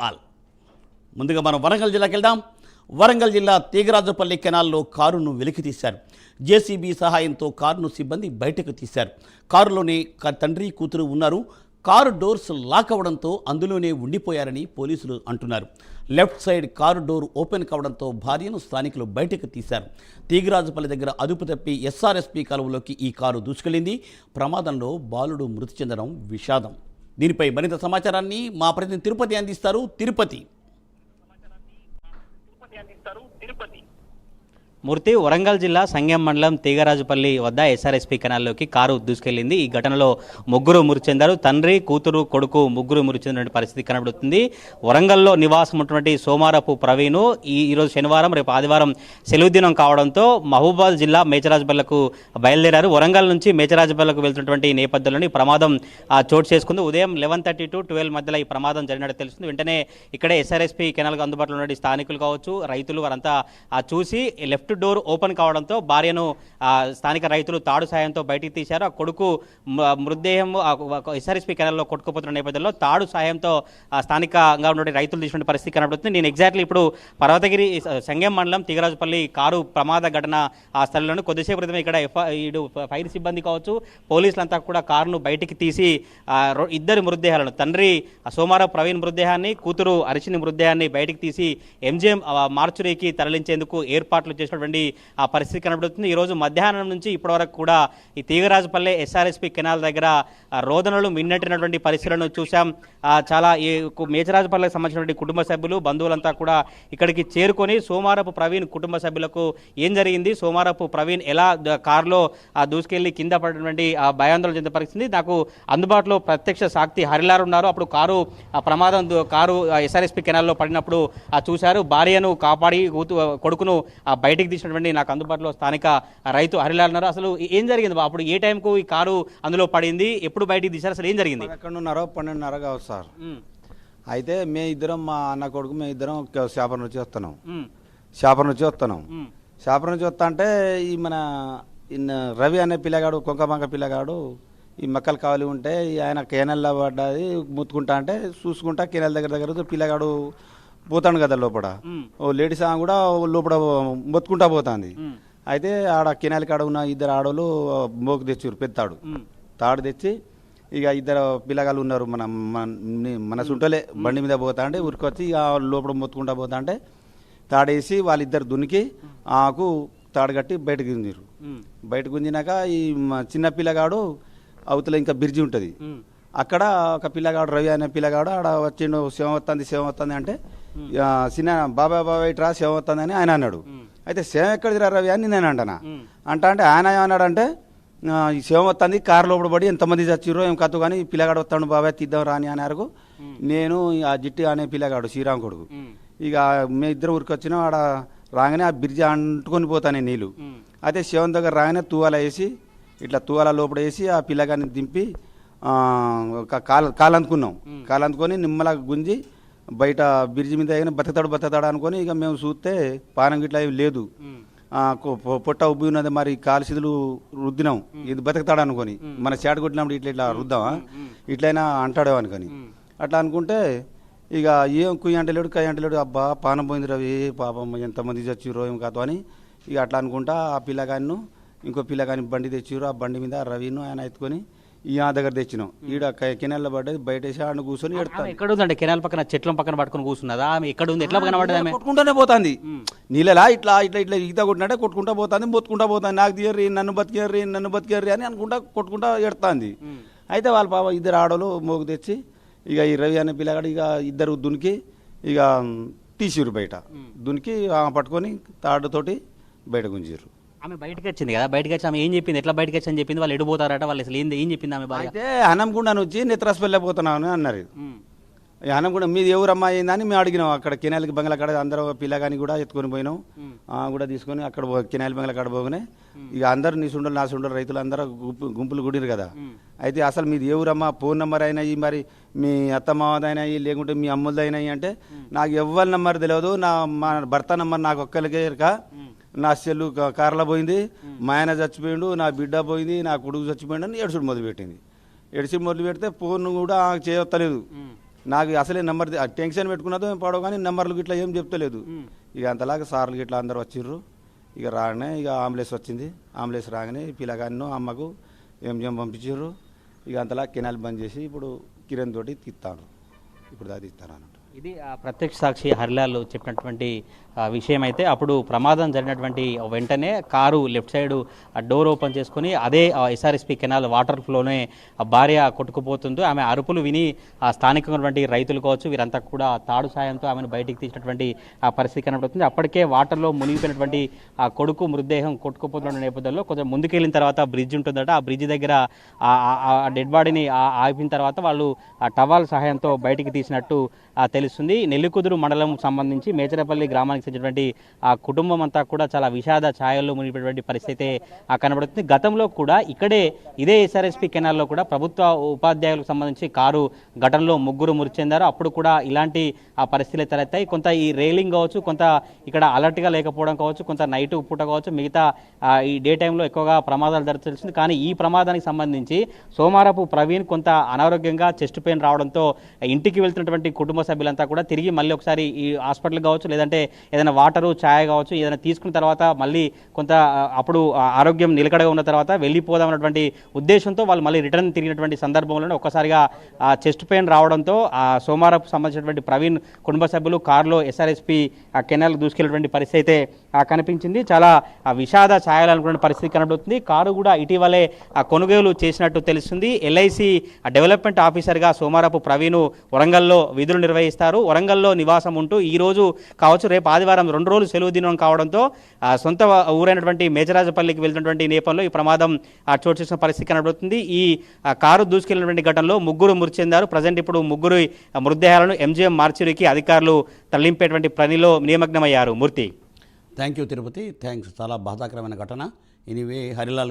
All ముందుగా మనం వరంగల్ జిల్లాకి వెళ్దాం. వరంగల్ జిల్లా తీగరాజుపల్లి కెనాల్లో కారును వెలికి తీశారు. జేసీబీ సహాయంతో కారును సిబ్బంది బయటకు తీశారు. కారులోనే తండ్రి కూతురు ఉన్నారు. కారు డోర్స్ లాక్ అవ్వడంతో అందులోనే ఉండిపోయారని పోలీసులు అంటున్నారు. Left side car door open కావడంతో భార్యను స్థానికులు బయటకు తీశారు. తీగరాజుపల్లి దగ్గర అదుపు తప్పి ఎస్ఆర్ఎస్పీ కాలువలోకి ఈ కారు దూసుకెళ్ళింది ప్రమాదంలో బాలుడు మృతి చెందడం విషాదం. దీనిపై మరింత సమాచారాన్ని మా ప్రతినిధి తిరుపతి అందిస్తారు. తిరుపతి. మూర్తి వరంగల్ జిల్లా సంగం మండలం తీగరాజుపల్లి వద్ద ఎస్ఆర్ఎస్పీ కెనాల్లోకి కారు దూసుకెళ్ళింది. ఈ ఘటనలో ముగ్గురు మృతి చెందారు తండ్రి కూతురు కొడుకు ముగ్గురు మృతి చెందిన పరిస్థితి కనబడుతుంది. వరంగల్లో నివాసం ఉన్నటువంటి సోమారపు ప్రవీణ్ ఈ ఈరోజు శనివారం రేపు ఆదివారం సెలవు దినం కావడంతో మహబూబాద్ జిల్లా మేచరాజుపల్లకు బయలుదేరారు. వరంగల్ నుంచి మేచరాజుపల్లకు వెళ్తున్నటువంటి నేపథ్యంలోని ఈ ప్రమాదం చోటు చేసుకుంది. ఉదయం లెవెన్ థర్టీ టు ట్వెల్వ్ మధ్యలో ఈ ప్రమాదం జరిగినట్టు తెలుస్తుంది. వెంటనే ఇక్కడే ఎస్ఆర్ఎస్పీ కెనాల్కి అందుబాటులో ఉన్న స్థానికులు కావచ్చు రైతులు వారంతా చూసి లెఫ్ట్ డోర్ ఓపెన్ కావడంతో భార్యను స్థానిక రైతులు తాడు సాయంతో బయటికి తీశారు. ఆ కొడుకు మృతదేహం ఎస్ఆర్ఎస్పీ కెనాల్లో కొట్టుకుపోతున్న నేపథ్యంలో తాడు సాయంతో స్థానికంగా ఉన్న రైతులు తీసుకున్న పరిస్థితి కనబడుతుంది. నేను ఎగ్జాక్ట్లీ ఇప్పుడు పర్వతగిరి సంగం సంగెం మండలం తీగరాజుపల్లి కారు ప్రమాద ఘటన ఆ స్థలంలోనే కొద్దిసేపు క్రితం ఇక్కడ ఎఫ్ ఇటు ఫైర్ సిబ్బంది కావచ్చు పోలీసులంతా కూడా కారును బయటికి తీసి ఇద్దరు రో- మృతదేహాలను తండ్రి సోమారావు ప్రవీణ్ మృతదేహాన్ని కూతురు అరిచిని మృతదేహాన్ని బయటికి తీసి ఎంజిఎం మార్చురీకి తరలించేందుకు ఏర్పాట్లు చేసినటువంటి ఆ పరిస్థితి కనబడుతుంది. ఈరోజు మధ్యాహ్నం నుంచి ఇప్పటివరకు కూడా ఈ తీగరాజుపల్లె ఎస్ఆర్ఎస్పి కెనాల్ దగ్గర రోదనలు మిన్నట్టినటువంటి పరిస్థితులను చూశాం. చాలా ఈ మేచరాజుపల్లెకి సంబంధించినటువంటి కుటుంబ సభ్యులు బంధువులంతా కూడా ఇక్కడికి చేరుకొని సోమారపు ప్రవీణ్ కుటుంబ సభ్యులకు ఏం జరిగింది? సోమారపు ప్రవీణ్ ఎలా కారులో ఆ, దూసుకెళ్ళి కింద పడినటువంటి ఆ భయాందోళన చెందిన పరిస్థితి? నాకు అందుబాటులో ప్రత్యక్ష సాక్షి హరిలారు ఉన్నారు. అప్పుడు కారు ఆ ప్రమాదం కారు ఎస్ఆర్ఎస్పి కెనాల్లో పడినప్పుడు ఆ చూశారు. భార్యను కాపాడి కొడుకును ఆ బయటికి తీసినటువంటి నాకు అందుబాటులో స్థానిక రైతు హరిలాల్ ఉన్నారు. అసలు ఏం జరిగింది బా? అప్పుడు ఏ టైంకు ఈ కారు అందులో పడింది? ఎప్పుడు బయటికి తీశారు? అసలు ఏం జరిగింది? పదకొండున్నర పన్నెండున్నర కావచ్చు సార్. అయితే మే ఇద్దరం మా అన్న కొడుకు మేము ఇద్దరం చేపల నుంచి వస్తున్నాం. చేపల నుంచి వస్తున్నాం. చేపల నుంచి వస్తా అంటే ఈ మన రవి అనే పిల్లగాడు కొంకమంక పిల్లగాడు ఈ మక్కలు కావాలి ఉంటే ఆయన కేనల్లో పడ్డది ముత్తుకుంటా అంటే చూసుకుంటా కెనల్ దగ్గర దగ్గర పిల్లగాడు పోతాడు కదా లోపల. ఓ లేడీస్ ఆమె కూడా లోపల మొత్తుకుంటా పోతుంది. అయితే ఆడ కెనాల్ కాడ ఉన్న ఇద్దరు ఆడోళ్ళు మోకు తెచ్చారు పెద్దాడు. ఉమ్, తాడు తెచ్చి ఇక ఇద్దరు పిల్లగాళ్ళు ఉన్నారు మన మన- సుంటలే బండి మీద పోతా అంటే ఉరికొచ్చి ఇక లోపల మొత్తుకుంటా పోతా అంటే తాడేసి వాళ్ళిద్దరు దునికి ఆకు తాడు కట్టి బయటకు గుంజిరు బయట గుంజినాక ఈ చిన్న పిల్లగాడు అవతల ఇంకా బిర్జి ఉంటుంది. అక్కడ ఒక పిల్లగాడు రవి అనే పిల్లగాడు ఆడ వచ్చిండు శివం వస్తుంది శివం వస్తుంది అంటే చిన్న బాబాయ్ బాబాయ్ ఇట్రా శివం వస్తుంది అని ఆయన అన్నాడు. అయితే శివం ఎక్కడిదిరా రవి అని నేను అంటానా అంటా అంటే ఆయన ఏమన్నాడంటే ఆ, ఈ శివం వస్తుంది కారు లోపల పడి ఎంతమంది చచ్చిర్రో ఏం కథ కానీ ఈ పిల్లగాడు వస్తాడు బాబాయ్ తీద్దాం రాని అన్నారు నేను ఆ జిట్టి అనే పిల్లగాడు శ్రీరామ్ కొడుకు. ఇక మేము ఇద్దరం ఊరికి వచ్చినాం ఆడ రాగానే ఆ బ్రిడ్జి అంటుకొని పోతాను నీళ్ళు అయితే శివం దగ్గర రాగానే తువాల వేసి ఇట్లా తువాల లోపల వేసి ఆ పిల్లగాన్ని దింపి కాలు కాలు అందుకున్నాం. కాలు అందుకొని నిమ్మలా గుంజి బయట బ్రిడ్జి మీద అయినా బతకతాడు బతకతాడు అనుకొని ఇక మేము చూస్తే పానం గిట్లా ఏం లేదు. పొట్ట ఉబ్బి ఉన్నది మరి కాలు సిదులు రుద్దినాం. ఇది బతుకుతాడు అనుకొని. మన చేట కొట్టినప్పుడు ఇట్లా ఇట్లా రుద్దామా? ఇట్లయినా అంటాడో అనుకొని. అట్లా అనుకుంటే ఇక ఏం కుయ్యి అంటలేడు కయ్యి అంటలేడు అబ్బా పానం పోయింది రవి పాపం ఎంతమంది చచ్చిర్రో ఏం కాదు అని ఇక అట్లా అనుకుంటా ఆ పిల్లగాన్ని ఇంకో పిల్లగాని బండి తెచ్చిర్రు ఆ బండి మీద రవిను ఆయన ఎత్తుకొని ఆ దగ్గర తెచ్చినాం. ఈడ కెనెల్లో పడ్డది బయట ఆడ కూర్చొని ఎడతాను ఎక్కడ ఉందండి కెనాల్ పక్కన చెట్ల పక్కన పట్టుకొని కూర్చున్నదా? ఆమె ఎక్కడ ఉంది? ఎట్లా కనబడ్డది ఆమె? కొట్టుకుంటూనే పోతుంది. నీళ్ళలా ఇట్లా ఇట్లా ఇట్లా ఈత కొట్టినట్టే కొట్టుకుంటా పోతుంది మొత్తుకుంటా పోతుంది. నాకు తీయర్రి నన్ను బతికేర్రి నన్ను బతికేర్రి అని అనుకుంటా కొట్టుకుంటా ఎడుతుంది. అయితే వాళ్ళ పాప ఇద్దరు ఆడోళ్ళు మోగు తెచ్చి ఇక ఈ రవి అనే పిల్లగాడు ఇక ఇద్దరు దునికి ఇక తీసిరు బయట. దునికి పట్టుకొని తాడుతోటి బయట గుంజిరు ఆమె బయటకు వచ్చింది కదా బయటకు వచ్చి ఆమె ఏం చెప్పింది ఎట్లా బయటకు వచ్చి అని చెప్పింది వాళ్ళు ఎడిపోతారట వాళ్ళు అసలు ఏంది ఏం చెప్పింది ఆమె బాగా అయితే అనంగుండా వచ్చి నిత్రాస్ వెళ్ళిపోతున్నాను అన్నారు ఈ అనంగుండా మీది ఎవరమ్మా అయిందని మేము అడిగినాం. అక్కడ కెనాల్కి బంగ్లా కాడ అందరూ పిల్లగాని కూడా ఎత్తుకొని పోయినాం. ఆ కూడా తీసుకొని అక్కడ పో- కెనాల్ బంగ్లా కాడ పోగానే ఇక అందరు నీ సుండలు నా సుండలు రైతులు అందరూ గుంపు గుంపులు గుడిరు కదా. అయితే అసలు మీది ఎవరమ్మా? ఫోన్ నెంబర్ అయినాయి మరి మీ అత్తమావదైనాయి లేకుంటే మీ అమ్ములదైనాయి అంటే నాకు ఎవ్వరి నెంబర్ తెలియదు నా మా భర్త నెంబర్ నాకు ఒక్కరికే ఉమ్, నా సెల్లు కార్లో పోయింది మా ఆయన చచ్చిపోయిండు నా బిడ్డ పోయింది నా కొడుకు చచ్చిపోయిండు అని ఏడుచుడు మొదలుపెట్టింది. ఏడుచుడు మొదలు పెడితే ఫోన్ కూడా చేయొత్తలేదు. నాకు అసలే నెంబర్ టెన్షన్ పెట్టుకున్నదో ఏం పడవు కానీ నెంబర్లు ఇట్లా ఏం చెప్తలేదు. ఇక అంతలాగా సార్లు ఇట్లా అందరు వచ్చిర్రు. ఇక రాగానే ఇక అంబులెన్స్ వచ్చింది. అంబులెన్స్ రాగానే ఈ పిల్లగాన్ని అమ్మకు ఎంజిఎం పంపించారు ఇక అంతలా కెనాల్ బంద్ చేసి ఇప్పుడు కిరణ్ తోటి తీస్తాను ఇప్పుడు అది తీస్తాను అన్నట్టు. ఇది ప్రత్యక్ష సాక్షి హరిలాల్ చెప్పినటువంటి విషయం అయితే అప్పుడు ప్రమాదం జరిగినటువంటి వెంటనే car left side door open చేసుకుని అదే ఎస్ఆర్ఎస్పి కెనాల్ వాటర్ ఫ్లోనే భార్య కొట్టుకుపోతుందో ఆమె అరుపులు విని స్థానికమైనటువంటి రైతులు కావచ్చు వీరంతా కూడా తాడు సాయంతో ఆమెను బయటికి తీసినటువంటి పరిస్థితి కనబడుతుంది. అప్పటికే వాటర్లో మునిగిపోయినటువంటి ఆ కొడుకు మృతదేహం కొట్టుకుపోతున్న నేపథ్యంలో కొంచెం ముందుకెళ్ళిన తర్వాత బ్రిడ్జ్ ఉంటుందట. ఆ బ్రిడ్జ్ దగ్గర ఆ- డెడ్ బాడీని ఆపిన తర్వాత వాళ్ళు ఆ టవాల్ సహాయంతో బయటికి తీసినట్టు తెలుసు తెలుస్తుంది. నెల్లికుదురు మండలం సంబంధించి మేచరపల్లి గ్రామానికి చెందినటువంటి ఆ కుటుంబం అంతా కూడా చాలా విషాద ఛాయల్లో మునిగినటువంటి పరిస్థితి అయితే ఆ కనబడుతుంది. గతంలో కూడా ఇక్కడే ఇదే ఎస్ఆర్ఎస్పి కెనాల్లో కూడా ప్రభుత్వ ఉపాధ్యాయులకు సంబంధించి కారు ఘటనలో ముగ్గురు మృతి చెందారు అప్పుడు కూడా ఇలాంటి ఆ పరిస్థితులు తలెత్తాయి. కొంత ఈ రైలింగ్ కావచ్చు కొంత ఇక్కడ అలర్ట్గా లేకపోవడం కావచ్చు కొంత నైట్ పూట కావచ్చు మిగతా ఈ డే టైంలో ఎక్కువగా ప్రమాదాలు జరుగుతుంది కానీ ఈ ప్రమాదానికి సంబంధించి సోమారపు ప్రవీణ్ కొంత అనారోగ్యంగా చెస్ట్ పెయిన్ రావడంతో ఇంటికి వెళ్తున్నటువంటి కుటుంబ సభ్యులంతా కూడా తిరిగి మళ్ళీ ఒకసారి ఈ హాస్పిటల్ కావచ్చు లేదంటే ఏదైనా వాటరు ఛాయ్ కావచ్చు ఏదైనా తీసుకున్న తర్వాత మళ్ళీ కొంత అప్పుడు ఆ ఆరోగ్యం నిలకడగా ఉన్న తర్వాత వెళ్ళిపోదాం అన్నటువంటి ఉద్దేశంతో వాళ్ళు మళ్ళీ రిటర్న్ తిరిగినటువంటి సందర్భంలోనే ఒక్కసారిగా చెస్ట్ పెయిన్ రావడంతో ఆ సోమవారం సంబంధించినటువంటి ప్రవీణ్ కుటుంబ సభ్యులు కారులో ఎస్ఆర్ఎస్పి కెనాల్ దూసుకెళ్ళినటువంటి పరిస్థితి అయితే కనిపించింది. చాలా విషాద ఛాయాలనుకున్న పరిస్థితి కనబడుతుంది. కారు కూడా ఇటీవలే ఆ, కొనుగోలు చేసినట్టు తెలుస్తుంది. ఎల్ఐసి డెవలప్మెంట్ ఆఫీసర్గా సోమారపు ప్రవీణ్ వరంగల్లో విధులు నిర్వహిస్తారు. వరంగల్లో నివాసం ఉంటూ ఈ రోజు కావచ్చు రేపు ఆదివారం రెండు రోజులు సెలవు దినం కావడంతో సొంత ఊరైనటువంటి మేజరాజపల్లికి వెళ్తున్నటువంటి నేపథ్యంలో ఈ ప్రమాదం చోటు చేసిన పరిస్థితి కనబడుతుంది. ఈ కారు దూసుకెళ్ళినటువంటి ఘటనలో ముగ్గురు మృతి చెందారు ప్రజెంట్ ఇప్పుడు ముగ్గురు మృతదేహాలను ఎంజీఎం మార్చురికి అధికారులు తరలింపేటువంటి పనిలో నియమగ్నమయ్యారు Murthy thank you Tirupati. Thanks. చాలా బాధాకరమైన ఘటన. ఎనీవే హరిలాల్